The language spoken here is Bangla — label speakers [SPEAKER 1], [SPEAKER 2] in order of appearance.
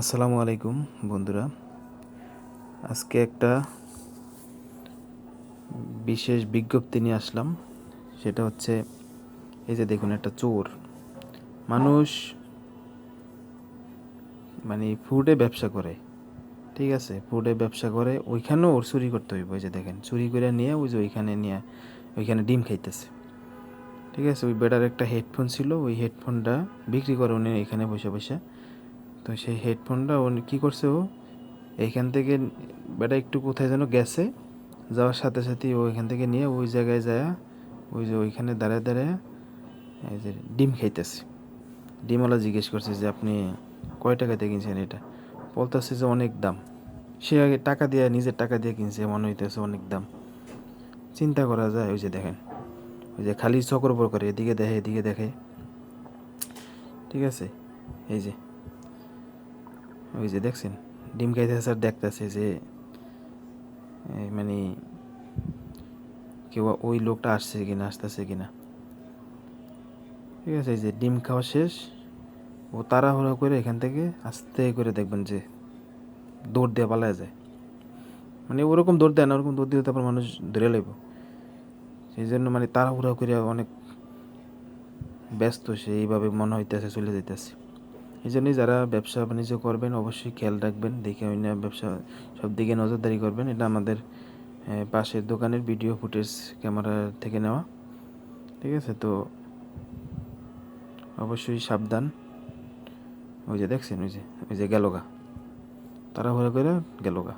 [SPEAKER 1] আসসালামু আলাইকুম, বন্ধুরা। আজকে একটা বিশেষ বিজ্ঞপ্তি নিয়ে আসলাম। সেটা হচ্ছে, এই যে দেখুন, একটা চোর। মানুষ মানে ফুডে ব্যবসা করে, ঠিক আছে? ফুডে ব্যবসা করে, ওইখানেও ওর চুরি করতে হইব ওই যে দেখেন। চুরি করে নিয়ে, ওই যে ওইখানে নিয়ে, ওইখানে ডিম খাইতেছে। ঠিক আছে? ওই বেটার একটা হেডফোন ছিল, ওই হেডফোনটা বিক্রি করে উনি এখানে বসে বসে তো সেই হেডফোনটা ও কী করছে ও? এইখান থেকে বেটা একটু কোথায় যেন গেছে, যাওয়ার সাথে সাথে ও এখান থেকে নিয়ে ওই জায়গায় যায়, ওই যে ওইখানে দাঁড়ায় দাঁড়ায় এই যে ডিম খাইতেছে। ডিমওয়ালা জিজ্ঞেস করছে যে, আপনি কয় টাকাতে কিনছেন এটা? বলতেছে যে, অনেক দাম। সে আগে টাকা দিয়ে, নিজের টাকা দিয়ে কিনছে, মনে হইতেছে অনেক দাম। চিন্তা করা যায়, ওই যে দেখেন, ওই যে খালি চকর বর করে, এদিকে দেখে এদিকে দেখে। ঠিক আছে? এই যে ওই যে দেখছেন, ডিম খাইতে স্যার, দেখতেছে যে মানে কেউ ওই লোকটা আসছে কিনা, আসতেছে কিনা। ঠিক আছে, এই যে ডিম খাওয়া শেষ। ও তাড়াহুড়া করে এখান থেকে আস্তে করে দেখবেন যে দৌড় দিয়ে পালায় যায়। মানে ওরকম দৌড় দেয় না, ওরকম দৌড় দিয়ে তারপর মানুষ ধরে লাগবে সেই জন্য মানে তাড়াহুড়া করে অনেক ব্যস্ত, সে এইভাবে মনে হইতেছে, চলে যাইতেছে। এই জন্যই যারা ব্যবসা বাণিজ্য করবেন, অবশ্যই খেয়াল রাখবেন, দেখে না ব্যবসা সব দিকে নজরদারি করবেন। এটা আমাদের পাশের দোকানের ভিডিও ফুটেজ ক্যামেরা থেকে নেওয়া। ঠিক আছে? তো অবশ্যই সাবধান। ওই যে দেখছেন? ওই যে ওই যে গেলোগা তারা তাড়াহুড়া করে গেল গা।